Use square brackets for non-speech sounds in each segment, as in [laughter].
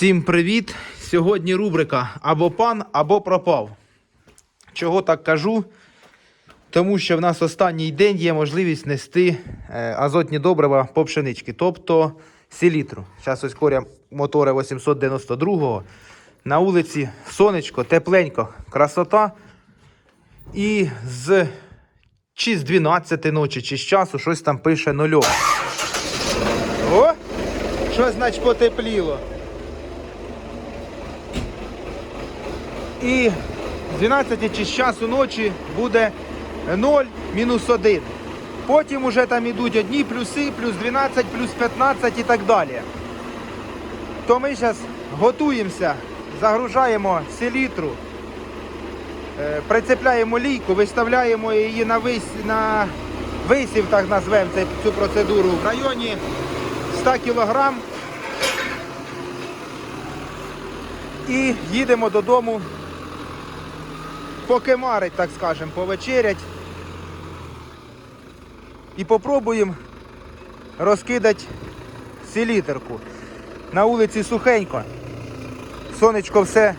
Всім привіт! Сьогодні рубрика або пан, або пропав. Чого так кажу? Тому що в нас останній день є можливість нести е, азотні добрива по пшенички, тобто селітру. Зараз ось коря мотора 892-го. На вулиці сонечко, тепленько, красота. І з чи з 12 ночі, чи з часу щось там пише нульове. О! Що значить потепліло? І з 12 чи з часу ночі буде 0, мінус 1. Потім уже там йдуть одні плюси, плюс 12, плюс 15 і так далі. То ми зараз готуємося, загружаємо селітру, е, прицепляємо лійку, виставляємо її на, вис, на висів, так назвемо цю процедуру, в районі 100 кг. І їдемо додому покемарить, так скажемо, повечерять. І попробуємо розкидати селітерку. На вулиці сухенько. Сонечко все,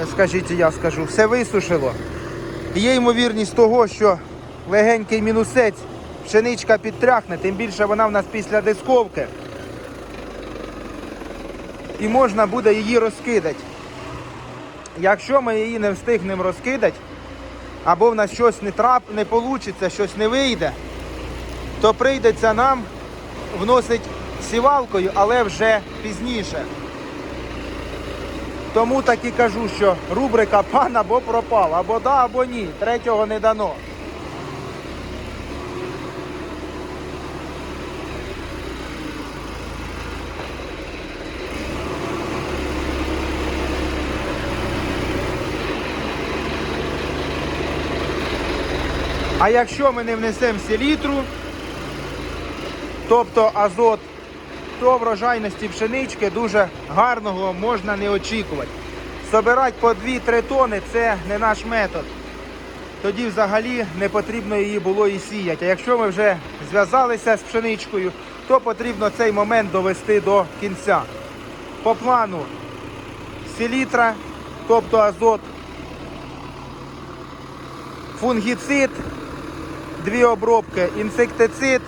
е, скажіть, я скажу, все висушило. Є ймовірність того, що легенький мінусець, пшеничка підтряхне, тим більше вона в нас після дисковки. І можна буде її розкидати. Якщо ми її не встигнемо розкидати, або в нас щось не трап, не вийде, щось не вийде, то прийдеться нам вносити сівалкою, але вже пізніше. Тому так і кажу, що рубрика пан або пропав, або да, або ні. Третього не дано. А якщо ми не внесемо селітру, тобто азот, то врожайності пшенички дуже гарного можна не очікувати. Собирати по 2-3 тони це не наш метод. Тоді взагалі не потрібно її було і сіяти. А якщо ми вже зв'язалися з пшеничкою, то потрібно цей момент довести до кінця. По плану селітра, тобто азот, фунгіцид, дві обробки, інсектицид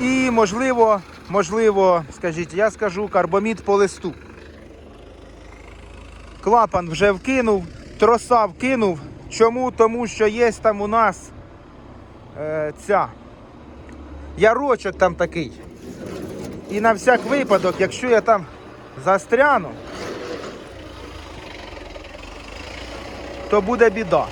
і, можливо, можливо, скажіть, я скажу карбомід по листу. Клапан вже вкинув, троса вкинув. Чому? Тому що є там у нас е, ця ярочок там такий. І на всяк випадок, якщо я там застряну, то буде біда.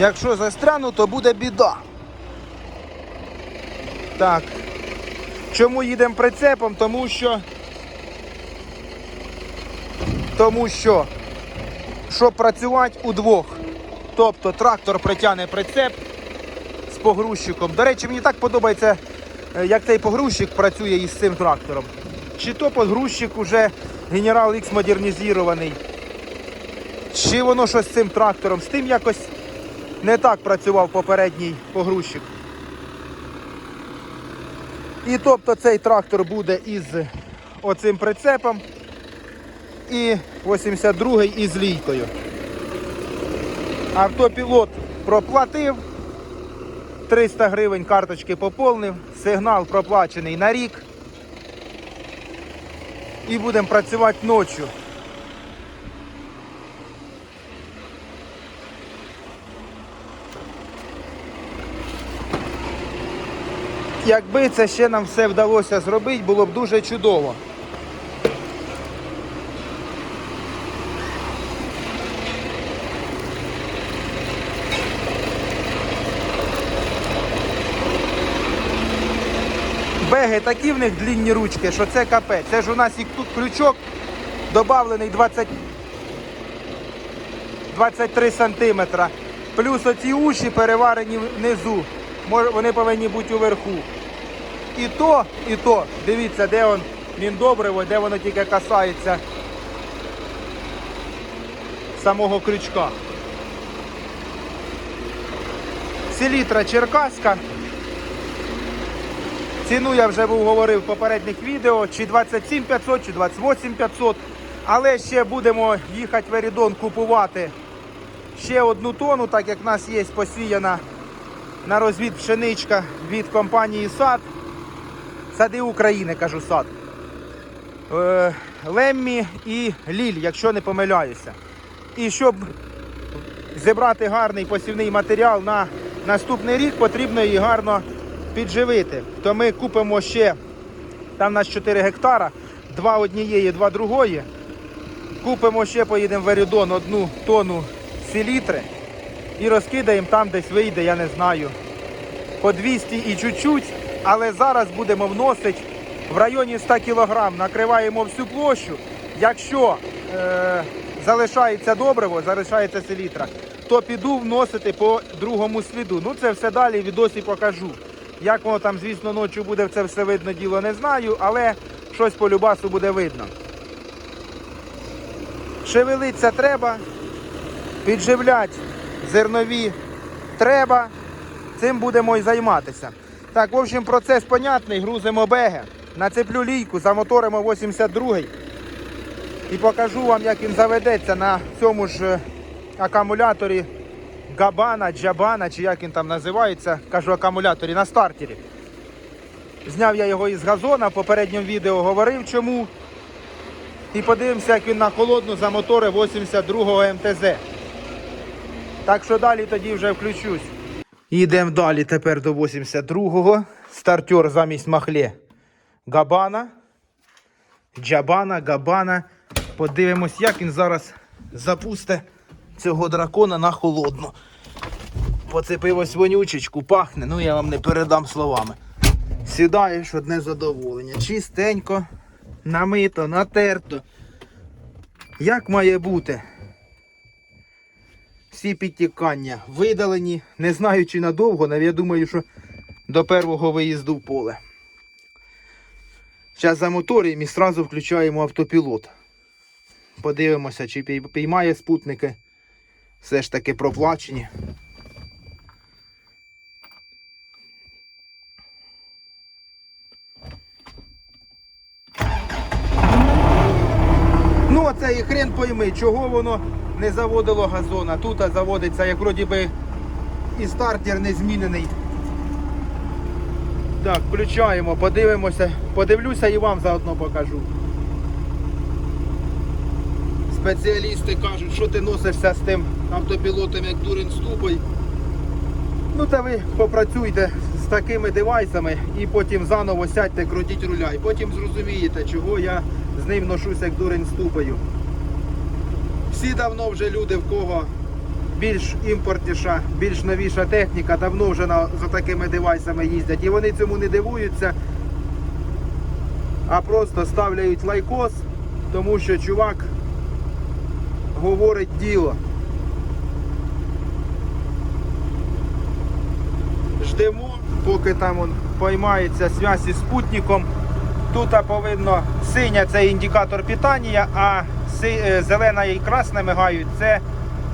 Якщо застряну, то буде біда. Так. Чому їдемо прицепом? Тому що. Тому що, щоб працювати удвох. Тобто трактор притягне прицеп з погрузчиком. До речі, мені так подобається, е, як цей погрузчик працює із цим трактором. Чи то погрузчик уже Генерал X модернізований, чи воно щось з цим трактором. З тим якось не так працював попередній погрузчик. І тобто цей трактор буде із оцим прицепом і 82-й із лійкою. Автопілот проплатив, 300 гривень карточки поповнив, сигнал проплачений на рік. І будемо працювати ночі. Якби це ще нам все вдалося зробити, було б дуже чудово. Беги такі в них длінні ручки, що це капець. Це ж у нас і тут крючок додавлений 20, 23 сантиметра. Плюс оці уші переварені внизу. вони повинні бути уверху. І то, і то. Дивіться, де он міндобриво, де воно тільки касається самого крючка. Селітра черкаська. Ціну я вже був говорив в попередніх відео, чи 27 500, чи 28 500. Але ще будемо їхати в Ерідон купувати ще одну тону, так як в нас є посіяна на розвід пшеничка від компанії САД. Сади України, кажу сад. Е, Леммі і Ліль, якщо не помиляюся. І щоб зібрати гарний посівний матеріал на наступний рік, потрібно її гарно підживити. То ми купимо ще, там у нас 4 гектара, два однієї, два другої. Купимо ще, поїдемо в Ерідон одну тонну селітри і розкидаємо там, десь вийде, я не знаю, по 200 і чуть-чуть, але зараз будемо вносити в районі 100 кг. Накриваємо всю площу. Якщо е, залишається добриво, залишається селітра, то піду вносити по другому сліду. Ну це все далі відосі покажу. Як воно там, звісно, ночі буде це все видно, діло не знаю, але щось по любасу буде видно. Шевелиться треба, підживлять зернові треба. Цим будемо і займатися. Так, в общем, процес понятний. Грузимо беги. Нацеплю лійку, замоторимо 82-й. І покажу вам, як він заведеться на цьому ж е, акумуляторі Габана, Джабана, чи як він там називається, кажу акумуляторі на стартері. Зняв я його із газона, в попередньому відео говорив чому. І подивимося, як він на холодну замоторив 82-го МТЗ. Так що далі тоді вже включусь. Йдемо далі тепер до 82-го. Стартер замість махле Габана. Джабана, Габана. Подивимось, як він зараз запусте цього дракона на холодну. Поцепив ось вонючечку, пахне, ну я вам не передам словами. Сідаєш одне задоволення. Чистенько, намито, натерто. Як має бути? Всі підтікання видалені. Не знаю чи надовго, але я думаю, що до першого виїзду в поле. Зараз замоторюємо і одразу включаємо автопілот. Подивимося, чи піймає спутники. Все ж таки проплачені. Ну, оце і хрен пойми, чого воно не заводило газона. Тут заводиться, як вроді би і стартер не змінений. Так, включаємо, подивимося. Подивлюся і вам заодно покажу. Спеціалісти кажуть, що ти носишся з тим автопілотом, як дурень ступой. Ну та ви попрацюйте з такими девайсами і потім заново сядьте, крутіть руля. І потім зрозумієте, чого я з ним ношуся як дурень ступою. Всі давно вже люди, в кого більш імпортніша, більш новіша техніка, давно вже на, за такими девайсами їздять. І вони цьому не дивуються, а просто ставляють лайкос, тому що чувак говорить діло. Ждемо, поки там он поймається зв'язь із спутником. Тут повинно синя це індикатор питання, а е, зелена і красна мигають це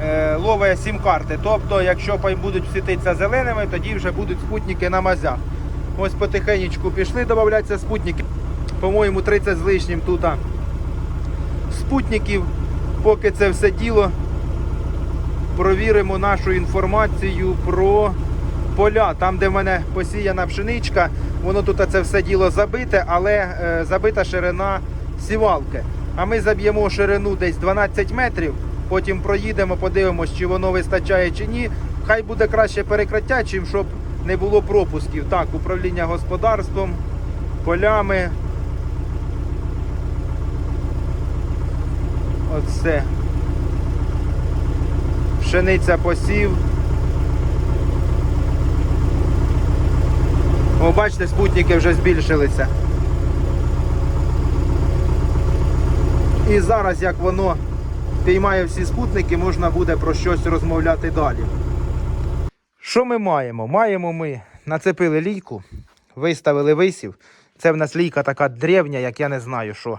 е, лове сім-карти. Тобто, якщо будуть світитися зеленими, тоді вже будуть спутники на мазях. Ось потихенечку пішли додатися спутники. По-моєму, 30 з лишнім тут спутників. Поки це все діло провіримо нашу інформацію про поля. Там, де в мене посіяна пшеничка, воно тут це все діло забите, але е, забита ширина сівалки. А ми заб'ємо ширину десь 12 метрів, потім проїдемо, подивимось, чи воно вистачає чи ні. Хай буде краще перекриття, чим щоб не було пропусків. Так, управління господарством, полями. Оце. Пшениця посів. О, бачите, спутники вже збільшилися. І зараз, як воно піймає всі спутники, можна буде про щось розмовляти далі. Що ми маємо? Маємо ми нацепили лійку, виставили висів. Це в нас лійка така древня, як я не знаю що.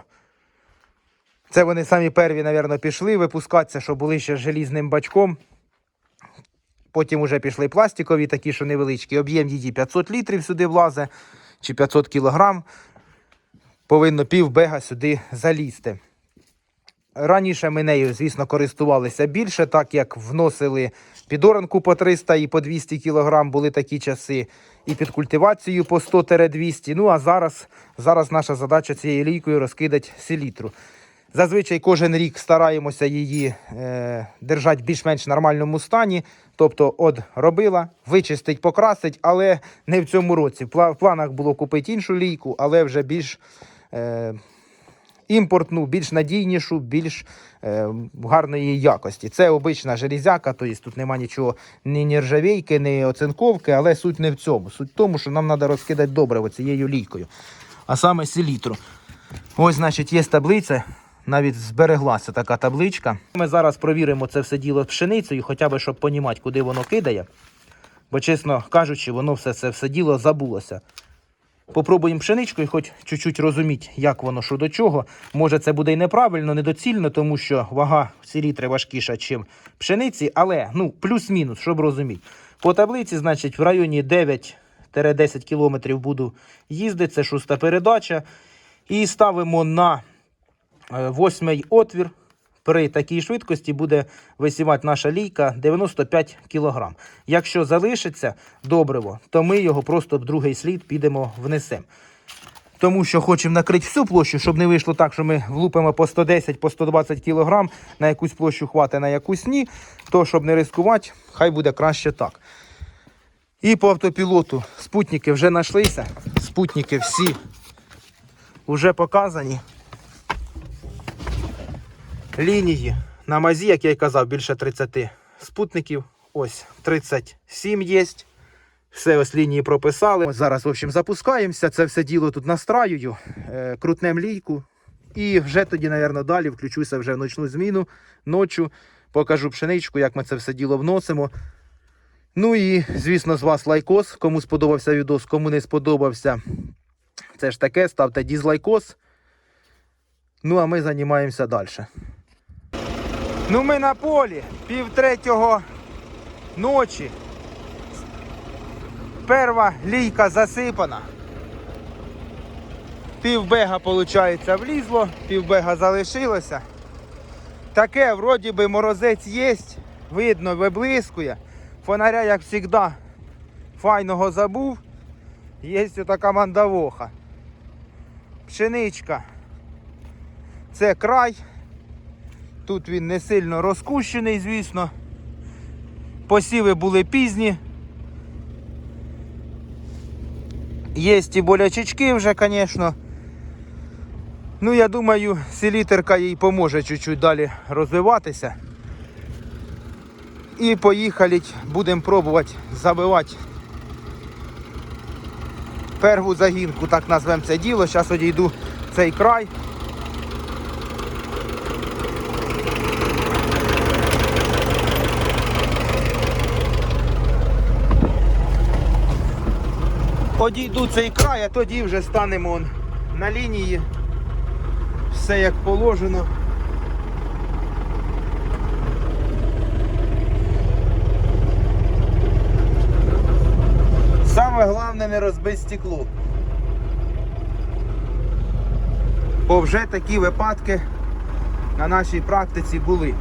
Це вони самі перві, мабуть, пішли випускатися, що були ще з желізним бачком. Потім вже пішли пластикові, такі, що невеличкі. Об'єм її 500 літрів сюди влазе, чи 500 кілограм. Повинно пів бега сюди залізти. Раніше ми нею, звісно, користувалися більше, так як вносили підоранку по 300 і по 200 кг, були такі часи, і під культивацію по 100-200. Ну а зараз, зараз наша задача цією лійкою розкидати селітру. Зазвичай кожен рік стараємося її е, держати в більш-менш нормальному стані. Тобто, от робила, вичистить, покрасить, але не в цьому році. В планах було купити іншу лійку, але вже більш е, імпортну, більш надійнішу, більш е, гарної якості. Це обична железяка, тобто тут нема нічого ні нержавійки, ні оцинковки, але суть не в цьому. Суть в тому, що нам треба розкидати добре цією лійкою, а саме селітру. Ось, значить, є таблиця. Навіть збереглася така табличка. Ми зараз провіримо це все діло пшеницею, хоча б щоб понімати, куди воно кидає. Бо, чесно кажучи, воно все це все діло забулося. Попробуємо пшеничкою, хоч чуть-чуть розуміти, як воно що до чого. Може, це буде і неправильно, недоцільно, тому що вага селітри важкіша, ніж пшениці, але ну, плюс-мінус, щоб розуміти. По таблиці, значить, в районі 9-10 кілометрів буду їздити, це шоста передача. І ставимо на восьмий отвір. При такій швидкості буде висівати наша лійка 95 кг. Якщо залишиться добриво, то ми його просто в другий слід підемо внесемо. Тому що хочемо накрити всю площу, щоб не вийшло так, що ми влупимо по 110, по 120 кг, на якусь площу хватить, на якусь ні. То, щоб не ризикувати, хай буде краще так. І по автопілоту спутники вже знайшлися. Спутники всі вже показані. Лінії на мазі, як я й казав, більше 30 спутників. Ось 37 є. Все ось лінії прописали. Ось зараз, в общем, запускаємося. Це все діло тут настраюю, е, крутнем лійку. І вже тоді, мабуть, далі включуся вже в ночну зміну ночу. Покажу пшеничку, як ми це все діло вносимо. Ну і, звісно, з вас лайкос. Кому сподобався відос, кому не сподобався. Це ж таке, ставте дізлайкос. Ну, а ми займаємося далі. Ну, ми на полі, пів третього ночі. Перша лійка засипана. Півбега, виходить, влізло, півбега залишилося. Таке, вроді би, морозець є, видно, виблискує. Фонаря, як завжди, файного забув. Є така мандавоха. Пшеничка. Це край. Тут він не сильно розкущений, звісно. Посіви були пізні. Є і болячечки вже, звісно. Ну, я думаю, селітерка їй поможе чуть-чуть далі розвиватися. І поїхали, будемо пробувати забивати перву загінку, так назвемо це діло. Зараз одійду цей край. Одійду цей край, а тоді вже станемо на лінії. Все як положено. Саме головне не розбити стекло. Бо вже такі випадки на нашій практиці були.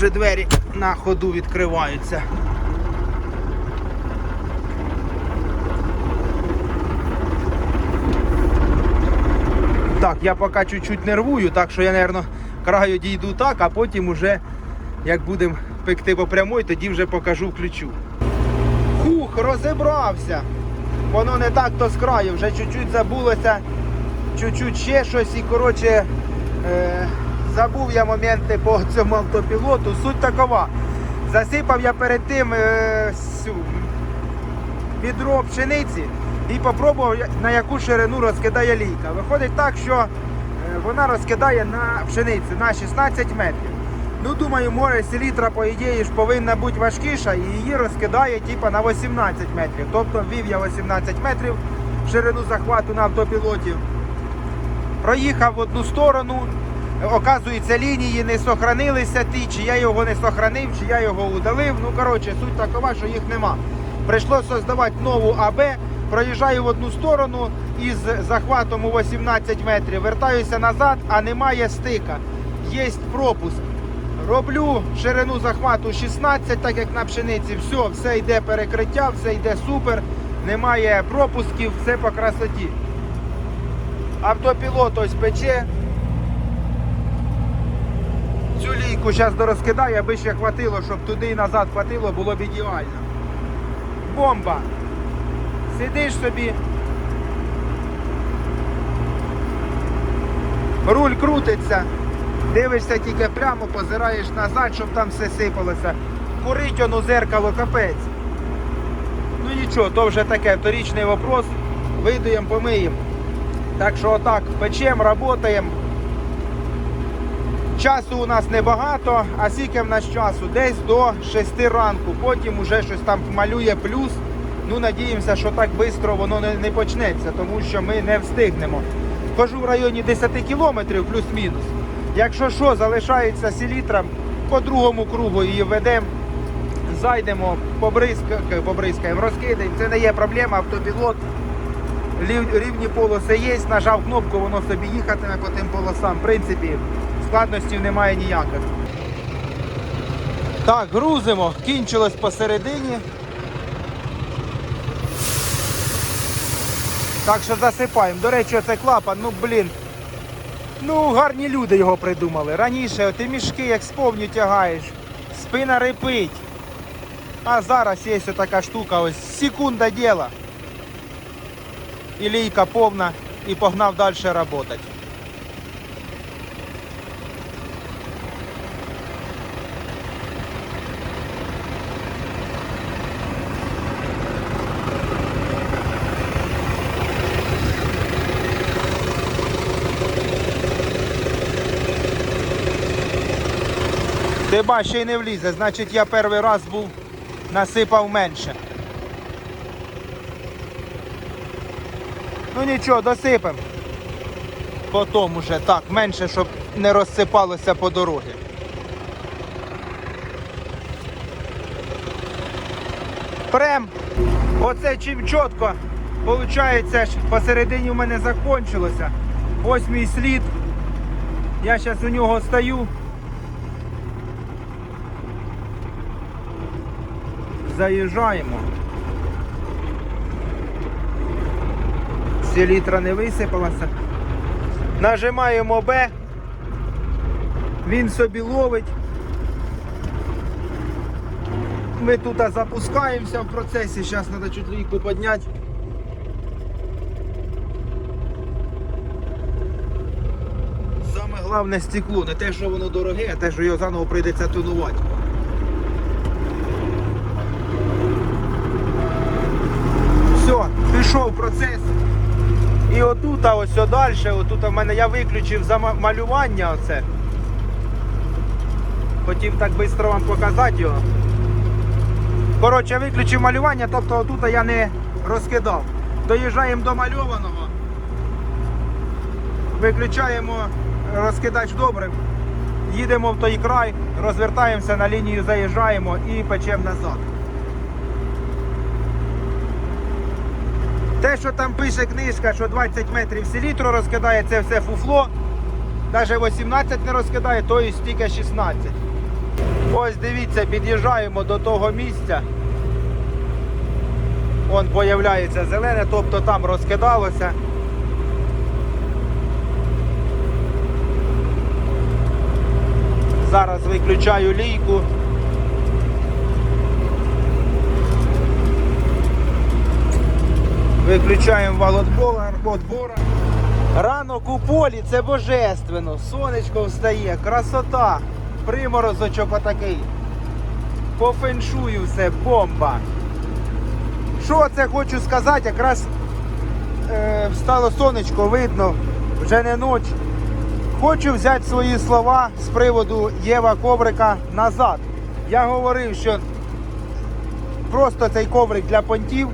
Отак, двері на ходу відкриваються. Так, я поки чуть-чуть нервую, так що я, мабуть, краю дійду так, а потім уже, як будемо пекти по прямой, тоді вже покажу включу. Хух, розібрався. Воно не так то з краю, вже чуть-чуть забулося, чуть-чуть ще щось і коротше. Е- Забув я моменти по цьому автопілоту. Суть такова. Засипав я перед тим е, пшениці і попробував, на яку ширину розкидає лійка. Виходить так, що е, вона розкидає на пшеницю на 16 метрів. Ну, думаю, море селітра, по ідеї, ж повинна бути важкіша, і її розкидає типа, на 18 метрів. Тобто ввів я 18 метрів ширину захвату на автопілоті. Проїхав в одну сторону. Оказується, лінії не сохранилися ті, чи я його не сохранив, чи я його удалив. Ну, коротше, суть такова, що їх нема. Прийшлося создавати нову АБ, проїжджаю в одну сторону із захватом у 18 метрів, вертаюся назад, а немає стика. Є пропуск. Роблю ширину захвату 16, так як на пшениці. Все, все йде перекриття, все йде супер. Немає пропусків, все по красоті. Автопілот ось пече. Цю лійку зараз дорозкидаю, аби ще хватило, щоб туди і назад хватило, було б ідеально. Бомба. Сидиш собі. Руль крутиться. Дивишся тільки прямо, позираєш назад, щоб там все сипалося. Курить воно зеркало капець. Ну нічого, то вже таке вторічний вопрос. Вийдуємо, помиємо. Так що отак, печемо, працюємо. Часу у нас небагато, а скільки в нас часу? Десь до 6 ранку. Потім уже щось там малює плюс. Ну, надіємося, що так швидко воно не, не почнеться, тому що ми не встигнемо. Хожу в районі 10 кілометрів плюс-мінус. Якщо що, залишається селітра, по другому кругу її ведемо. Зайдемо, побризка- побризкаємо, розкидаємо. Це не є проблема, автопілот. Рівні полоси є, нажав кнопку, воно собі їхатиме по тим полосам. В принципі, складностей немає ніяких. Так, грузимо, кінчилось посередині. Так що засипаємо. До речі, оцей клапан, ну блін. Ну, гарні люди його придумали. Раніше ти мішки як сповню тягаєш, спина репить. А зараз є ось така штука, ось секунда діла. І лійка повна, і погнав далі працювати. Ти ба, ще й не влізе, значить я перший раз був, насипав менше. Ну нічого, досипемо. Потім уже так, менше, щоб не розсипалося по дорозі. Прем. Оце чим чітко. Получається, посередині в мене закончилося. Ось мій слід. Я зараз у нього стою. Заїжджаємо. Селітра не висипалася. Нажимаємо Б. Він собі ловить. Ми тут запускаємося в процесі. Зараз треба чуть лійку підняти. Саме головне стекло, не те, що воно дороге, а те, що його заново прийдеться тонувати. Пішов процес. І отут, а ось далі, отут в мене я виключив зама- малювання оце. Хотів так швидко вам показати його. Коротше, виключив малювання, тобто отут я не розкидав. Доїжджаємо до мальованого. Виключаємо розкидач добрив. Їдемо в той край, розвертаємося на лінію, заїжджаємо і печемо назад. Те, що там пише книжка, що 20 метрів селітру розкидає, це все фуфло. Навіть 18 не розкидає, то і тільки 16. Ось дивіться, під'їжджаємо до того місця. Вон появляється зелене, тобто там розкидалося. Зараз виключаю лійку. Виключаємо вал отбора. Ранок у полі це божественно. Сонечко встає, красота. Приморозочок отакий. по феншую все, бомба. Що це хочу сказати, якраз е, встало сонечко, видно, вже не ніч. Хочу взяти свої слова з приводу Єва коврика назад. Я говорив, що просто цей коврик для понтів,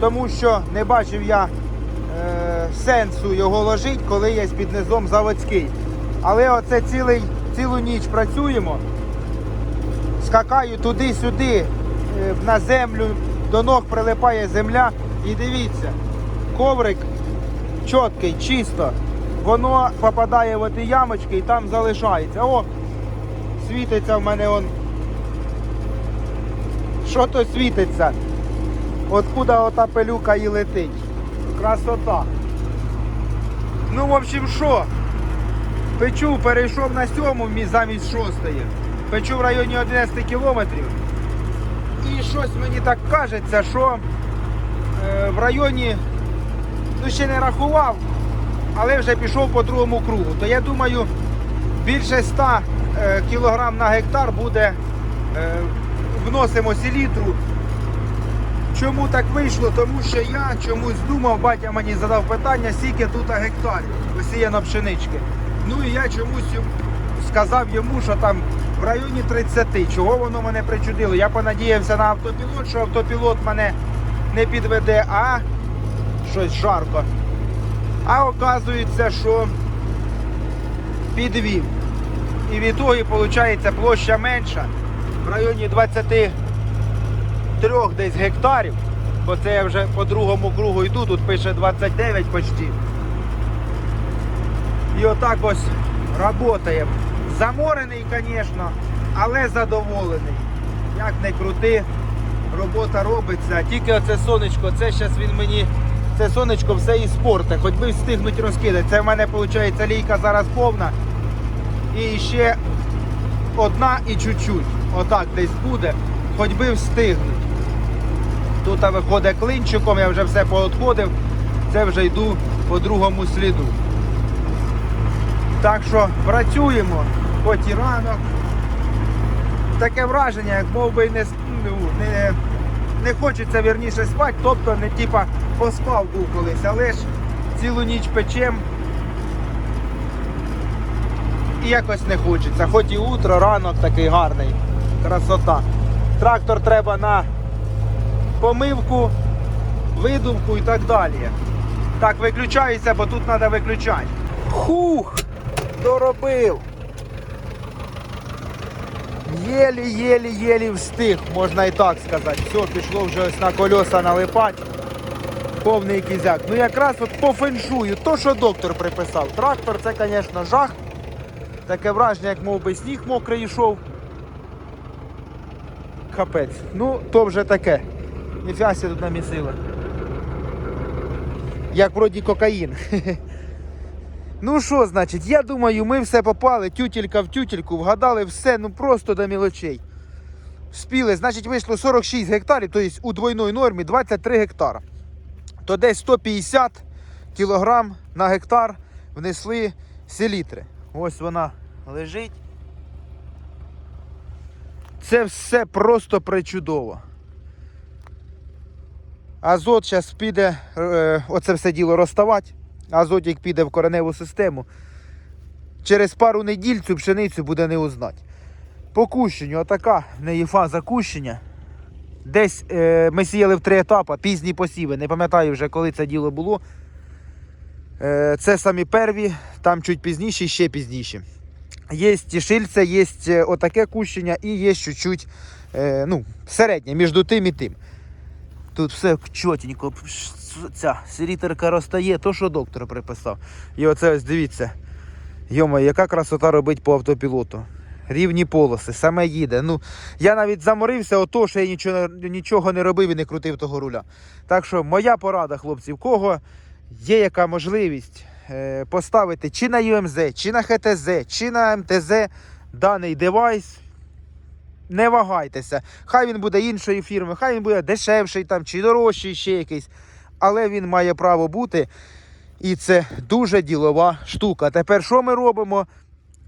тому що не бачив я е, сенсу його ложити, коли є під низом заводський. Але оце цілий, цілу ніч працюємо. Скакаю туди-сюди, е, на землю, до ног прилипає земля. І дивіться, коврик чіткий, чисто. Воно попадає в ті ямочки і там залишається. О, світиться в мене он. Що то світиться? Откуда ота пилюка і летить? Красота. Ну, в общем, що? Печу, перейшов на сьому замість шостої. Печу в районі 11 кілометрів. І щось мені так кажеться, що е, в районі, ну ще не рахував, але вже пішов по другому кругу. То я думаю, більше 100 е, кілограм на гектар буде, е, вносимо селітру. Чому так вийшло? Тому що я чомусь думав, батя мені задав питання, скільки тут гектарів посіяно пшенички. Ну і я чомусь сказав йому, що там в районі 30. Чого воно мене причудило? Я понадіявся на автопілот, що автопілот мене не підведе, а щось жарко. А оказується, що підвів. І від того, виходить, площа менша. В районі 23 десь гектарів. Бо це я вже по другому кругу йду, тут пише 29 почти. І отак ось працює. Заморений, звісно, але задоволений. Як не крути, робота робиться. Тільки оце сонечко, це зараз він мені, це сонечко все і спорте, хоч би встигнуть розкидати. Це в мене виходить лійка зараз повна. І ще одна і чуть-чуть. Отак десь буде, хоч би встигнуть. Тут виходить клинчиком, я вже все поотходив, це вже йду по другому сліду. Так що працюємо, хоч і ранок. Таке враження, як мов би не, ну, не, не хочеться вірніше спати, тобто не типа поспав був колись, але ж цілу ніч печем. І якось не хочеться. Хоч і утро, ранок такий гарний. Красота. Трактор треба на помивку, видувку і так далі. Так, виключаюся, бо тут треба виключати. Хух! Доробив! Єлі-єлі-єлі встиг, можна і так сказати. Все, пішло вже ось на колеса налипати. Повний кізяк. Ну якраз от по феншую, то, що доктор приписав. Трактор це, звісно, жах. Таке враження, як мов би сніг мокрий йшов. Капець. Ну, то вже таке. Ніфіга себе тут намісили. Як вроді кокаїн. [laughs] Ну що, значить, я думаю, ми все попали, тютелька в тютельку, вгадали все, ну просто до мілочей. Спіли, значить, вийшло 46 гектарів, тобто у двойної нормі 23 гектара. То десь 150 кілограм на гектар внесли селітри. Ось вона лежить. Це все просто причудово. Азот зараз піде, е, оце все діло розставати. Азотик піде в кореневу систему. Через пару неділь цю пшеницю буде не узнати. По кущенню, отака в неї фаза кущення. Десь е, ми сіяли в три етапи, пізні посіви. Не пам'ятаю вже, коли це діло було. Е, це самі перві, там чуть пізніше, ще пізніше. Є шильце, є е, отаке кущення і є чуть-чуть е, ну, середнє між тим і тим. Тут все чотенько. Ця селітерка розтає, то що доктор приписав. І оце ось дивіться. Йома, яка красота робить по автопілоту. Рівні полоси, саме їде. Ну, я навіть заморився, ото, що я нічого, нічого не робив і не крутив того руля. Так що моя порада, хлопці, в кого є яка можливість е, поставити чи на UMZ, чи на ХТЗ, чи на МТЗ даний девайс, не вагайтеся. Хай він буде іншої фірми, хай він буде дешевший там, чи дорожчий ще якийсь. Але він має право бути. І це дуже ділова штука. Тепер що ми робимо?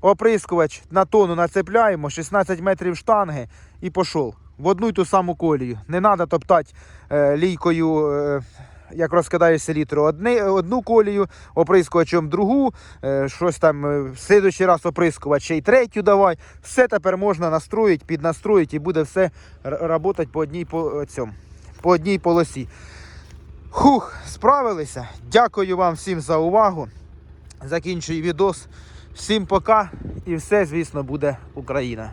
Оприскувач на тону нацепляємо, 16 метрів штанги і пішов. в одну й ту саму колію. Не треба топтати е, лійкою, е, як розкидаєш селітру, одне, одну колію, оприскувачем другу, е, щось там е, в слідуючий раз оприскувати, ще й третю давай. Все тепер можна настроїти, піднастроїти і буде все працювати по одній, по, цьому, по одній полосі. Хух, справилися. Дякую вам всім за увагу. Закінчую відос. Всім пока і все, звісно, буде Україна.